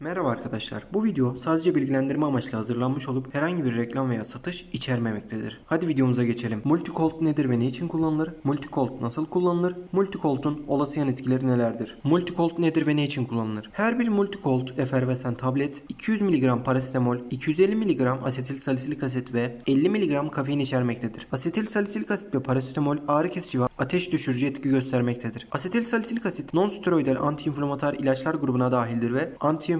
Merhaba arkadaşlar. Bu video sadece bilgilendirme amaçlı hazırlanmış olup herhangi bir reklam veya satış içermemektedir. Hadi videomuza geçelim. Multicolt nedir ve ne için kullanılır? Multicolt nasıl kullanılır? Multicolt'un olası yan etkileri nelerdir? Multicolt nedir ve ne için kullanılır? Her bir Multicolt efervesan tablet 200 mg parasetamol, 250 mg asetil salisilik asit ve 50 mg kafein içermektedir. Asetil salisilik asit ve parasetamol ağrı kesici ve ateş düşürücü etki göstermektedir. Asetil salisilik asit non-steroidal antiinflamatuar ilaçlar grubuna dahildir ve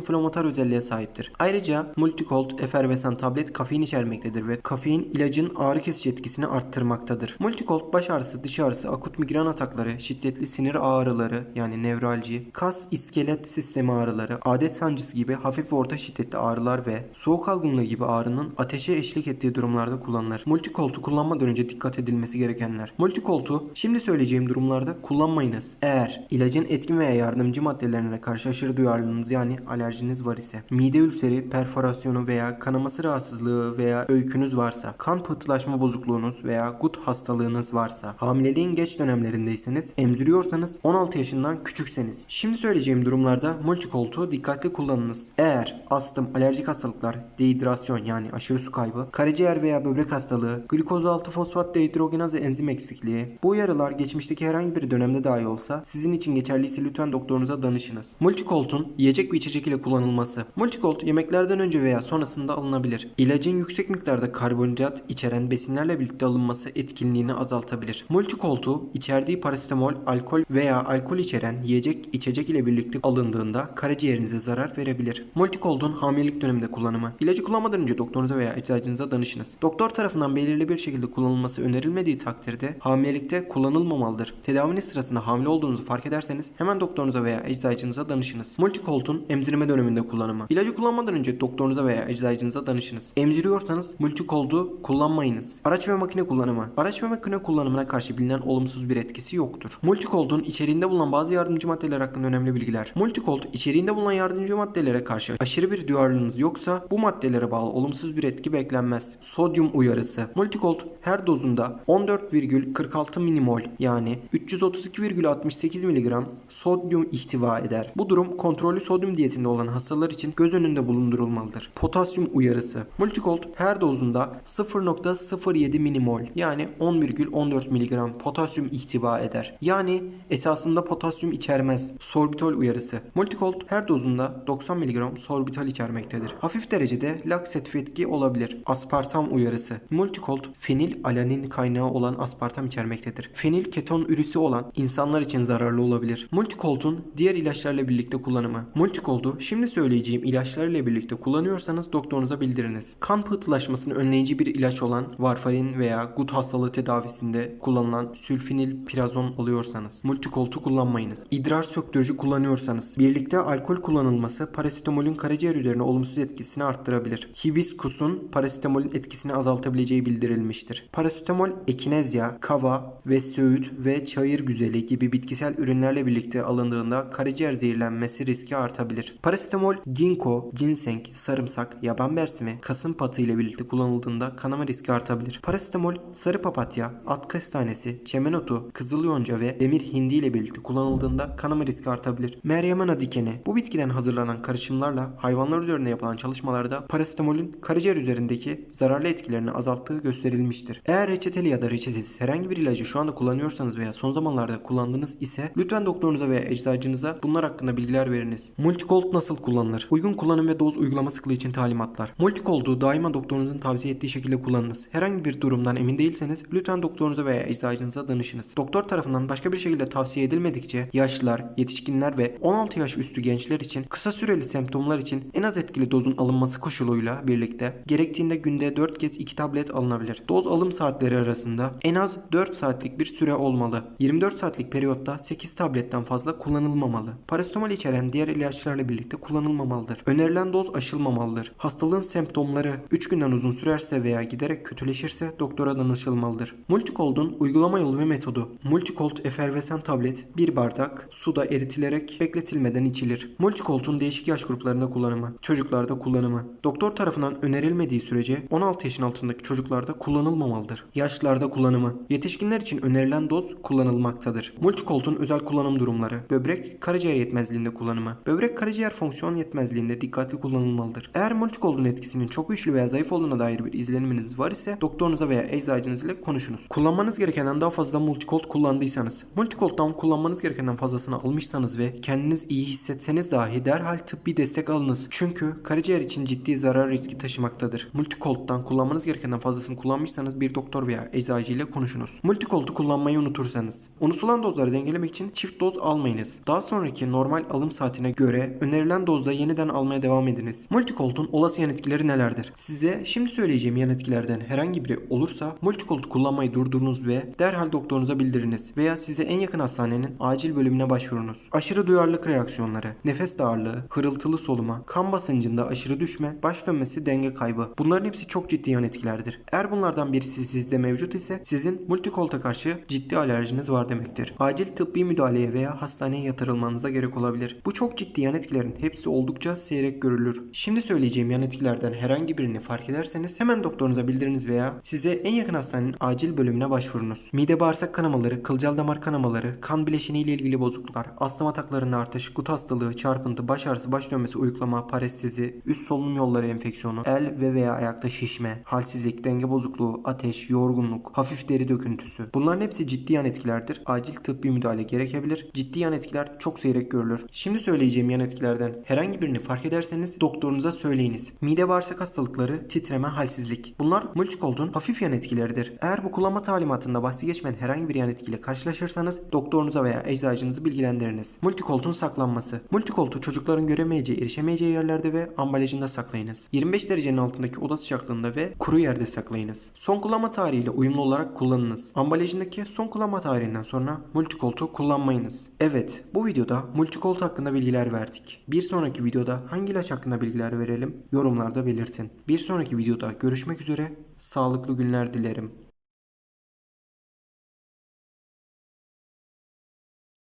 antiinflamatuar özelliğe sahiptir. Ayrıca Multicolt efervesan tablet kafein içermektedir ve kafein ilacın ağrı kesici etkisini arttırmaktadır. Multicolt baş ağrısı, dış ağrısı, akut migren atakları, şiddetli sinir ağrıları yani nevralji, kas iskelet sistemi ağrıları, adet sancısı gibi hafif ve orta şiddetli ağrılar ve soğuk algınlığı gibi ağrının ateşe eşlik ettiği durumlarda kullanılır. Multicolt'u kullanmadan önce dikkat edilmesi gerekenler. Multicolt'u şimdi söyleyeceğim durumlarda kullanmayınız. Eğer ilacın etkin veya yardımcı maddelerine karşı aşırı duyarlılığınız yani alerjiniz var ise, mide ülseri, perforasyonu veya kanaması rahatsızlığı veya öykünüz varsa, kan pıhtılaşma bozukluğunuz veya gut hastalığınız varsa, hamileliğin geç dönemlerindeyseniz, emziriyorsanız, 16 yaşından küçükseniz. Şimdi söyleyeceğim durumlarda Multicolt'u dikkatli kullanınız. Eğer astım, alerjik hastalıklar, dehidrasyon yani aşırı su kaybı, karaciğer veya böbrek hastalığı, glikoz 6 fosfat dehidrogenaz enzim eksikliği, bu uyarılar geçmişteki herhangi bir dönemde dahi olsa sizin için geçerliyse lütfen doktorunuza danışınız. Multicolt'un yiyecek ve içecek ile kullanılması. Multicolt yemeklerden önce veya sonrasında alınabilir. İlacın yüksek miktarda karbonhidrat içeren besinlerle birlikte alınması etkinliğini azaltabilir. Multicolt'u içerdiği parasetamol, alkol veya alkol içeren yiyecek içecek ile birlikte alındığında karaciğerinize zarar verebilir. Multicolt'un hamilelik döneminde kullanımı. İlacı kullanmadan önce doktorunuza veya eczacınıza danışınız. Doktor tarafından belirli bir şekilde kullanılması önerilmediği takdirde hamilelikte kullanılmamalıdır. Tedaviniz sırasında hamile olduğunuzu fark ederseniz hemen doktorunuza veya eczacınıza danışınız. Multicolt'un emzirme döneminde kullanımı. İlacı kullanmadan önce doktorunuza veya eczacınıza danışınız. Emziriyorsanız Multicolt'u kullanmayınız. Araç ve makine kullanımı. Araç ve makine kullanımına karşı bilinen olumsuz bir etkisi yoktur. Multicolt'un içeriğinde bulunan bazı yardımcı maddeler hakkında önemli bilgiler. Multicolt içeriğinde bulunan yardımcı maddelere karşı aşırı bir duyarlılığınız yoksa bu maddelere bağlı olumsuz bir etki beklenmez. Sodyum uyarısı. Multicolt her dozunda 14,46 milimol yani 332,68 mg sodyum ihtiva eder. Bu durum kontrollü sodyum diyetinde olan hastalar için göz önünde bulundurulmalıdır. Potasyum uyarısı. Multicolt her dozunda 0.07 milimol yani 10,14 mg potasyum ihtiva eder. Yani esasında potasyum içermez. Sorbitol uyarısı. Multicolt her dozunda 90 mg sorbitol içermektedir. Hafif derecede laksatif etki olabilir. Aspartam uyarısı. Multicolt fenil alanin kaynağı olan aspartam içermektedir. Fenil keton ürüsü olan insanlar için zararlı olabilir. Multicolt'un diğer ilaçlarla birlikte kullanımı. Multicolt'u şimdi söyleyeceğim ilaçlarla birlikte kullanıyorsanız doktorunuza bildiriniz. Kan pıhtılaşmasını önleyici bir ilaç olan varfarin veya gut hastalığı tedavisinde kullanılan sülfinil pirazon alıyorsanız Multicolt'u kullanmayınız. İdrar söktürücü kullanıyorsanız birlikte alkol kullanılması parasetamolün karaciğer üzerine olumsuz etkisini arttırabilir. Hibiskusun parasetamolün etkisini azaltabileceği bildirilmiştir. Parasetamol ekinezya, kava ve söğüt ve çayır güzeli gibi bitkisel ürünlerle birlikte alındığında karaciğer zehirlenmesi riski artabilir. Parasetamol, ginkgo, ginseng, sarımsak, yaban mersimi, kasım patı ile birlikte kullanıldığında kanama riski artabilir. Parasetamol, sarı papatya, at kestanesi, çemen otu, kızıl yonca ve demir hindi ile birlikte kullanıldığında kanama riski artabilir. Meryem ana dikeni. Bu bitkiden hazırlanan karışımlarla hayvanlar üzerinde yapılan çalışmalarda parasetamolün karaciğer üzerindeki zararlı etkilerini azalttığı gösterilmiştir. Eğer reçeteli ya da reçetesiz herhangi bir ilacı şu anda kullanıyorsanız veya son zamanlarda kullandınız ise lütfen doktorunuza veya eczacınıza bunlar hakkında bilgiler veriniz. Multicolt nasıl kullanılır? Uygun kullanım ve doz uygulama sıklığı için talimatlar. Multicolt'u daima doktorunuzun tavsiye ettiği şekilde kullanınız. Herhangi bir durumdan emin değilseniz lütfen doktorunuza veya eczacınıza danışınız. Doktor tarafından başka bir şekilde tavsiye edilmedikçe yaşlılar, yetişkinler ve 16 yaş üstü gençler için kısa süreli semptomlar için en az etkili dozun alınması koşuluyla birlikte gerektiğinde günde 4 kez 2 tablet alınabilir. Doz alım saatleri arasında en az 4 saatlik bir süre olmalı. 24 saatlik periyotta 8 tabletten fazla kullanılmamalı. Parasetamol içeren diğer ilaçlarla birlikte kullanılmamalıdır. Önerilen doz aşılmamalıdır. Hastalığın semptomları 3 günden uzun sürerse veya giderek kötüleşirse doktora danışılmalıdır. Multicold'un uygulama yolu ve metodu. Multicold efervesan tablet 1 bardak suda eritilerek bekletilmeden içilir. Multicold'un değişik yaş gruplarında kullanımı. Çocuklarda kullanımı. Doktor tarafından önerilmediği sürece 16 yaşın altındaki çocuklarda kullanılmamalıdır. Yaşlılarda kullanımı. Yetişkinler için önerilen doz kullanılmaktadır. Multicold'un özel kullanım durumları. Böbrek karaciğer yetmezliğinde kullanımı. Böbrek karaciğer fonksiyonu fonksiyon yetmezliğinde dikkatli kullanılmalıdır. Eğer multikoldun etkisinin çok güçlü veya zayıf olduğuna dair bir izleniminiz var ise doktorunuza veya eczacınız ile konuşunuz. Kullanmanız gerekenden daha fazla multikold kullandıysanız, multikolddan kullanmanız gerekenden fazlasını almışsanız ve kendiniz iyi hissetseniz dahi derhal tıbbi destek alınız. Çünkü karaciğer için ciddi zarar riski taşımaktadır. Multikolddan kullanmanız gerekenden fazlasını kullanmışsanız bir doktor veya eczacı ile konuşunuz. Multikoldu kullanmayı unutursanız, unutulan dozları dengelemek için çift doz almayınız. Daha sonraki normal alım saatine göre önerilen dozda yeniden almaya devam ediniz. Multikoldun olası yan etkileri nelerdir? Size şimdi söyleyeceğim yan etkilerden herhangi biri olursa Multikold kullanmayı durdurunuz ve derhal doktorunuza bildiriniz veya size en yakın hastanenin acil bölümüne başvurunuz. Aşırı duyarlılık reaksiyonları, nefes darlığı, hırıltılı soluma, kan basıncında aşırı düşme, baş dönmesi, denge kaybı. Bunların hepsi çok ciddi yan etkilerdir. Eğer bunlardan birisi sizde mevcut ise sizin multikolta karşı ciddi alerjiniz var demektir. Acil tıbbi müdahaleye veya hastaneye yatırılmanıza gerek olabilir. Bu çok ciddi yan etkilerin hepsi oldukça seyrek görülür. Şimdi söyleyeceğim yan etkilerden herhangi birini fark ederseniz hemen doktorunuza bildiriniz veya size en yakın hastanenin acil bölümüne başvurunuz. Mide bağırsak kanamaları, kılcal damar kanamaları, kan bileşeni ile ilgili bozukluklar, astım ataklarında artış, gut hastalığı, çarpıntı, baş ağrısı, baş dönmesi, uyuklama, parestezi, üst solunum yolları enfeksiyonu, el ve veya ayakta şişme, halsizlik, denge bozukluğu, ateş, yorgunluk, hafif deri döküntüsü. Bunların hepsi ciddi yan etkilerdir. Acil tıbbi müdahale gerekebilir. Ciddi yan etkiler çok seyrek görülür. Şimdi söyleyeceğim yan etkilerden herhangi birini fark ederseniz doktorunuza söyleyiniz. Mide bağırsak hastalıkları, titreme, halsizlik. Bunlar multikoldun hafif yan etkileridir. Eğer bu kullanma talimatında bahsi geçmeyen herhangi bir yan etkiyle karşılaşırsanız doktorunuza veya eczacınızı bilgilendiriniz. Multikoldun saklanması. Multikoltu çocukların göremeyeceği, erişemeyeceği yerlerde ve ambalajında saklayınız. 25 derecenin altındaki oda sıcaklığında ve kuru yerde saklayınız. Son kullanma tarihiyle uyumlu olarak kullanınız. Ambalajındaki son kullanma tarihinden sonra multikoltu kullanmayınız. Evet, bu videoda multikolt hakkında bilgiler verdik. Bir sonraki videoda hangi ilaç hakkında bilgiler verelim yorumlarda belirtin. Bir sonraki videoda görüşmek üzere, sağlıklı günler dilerim.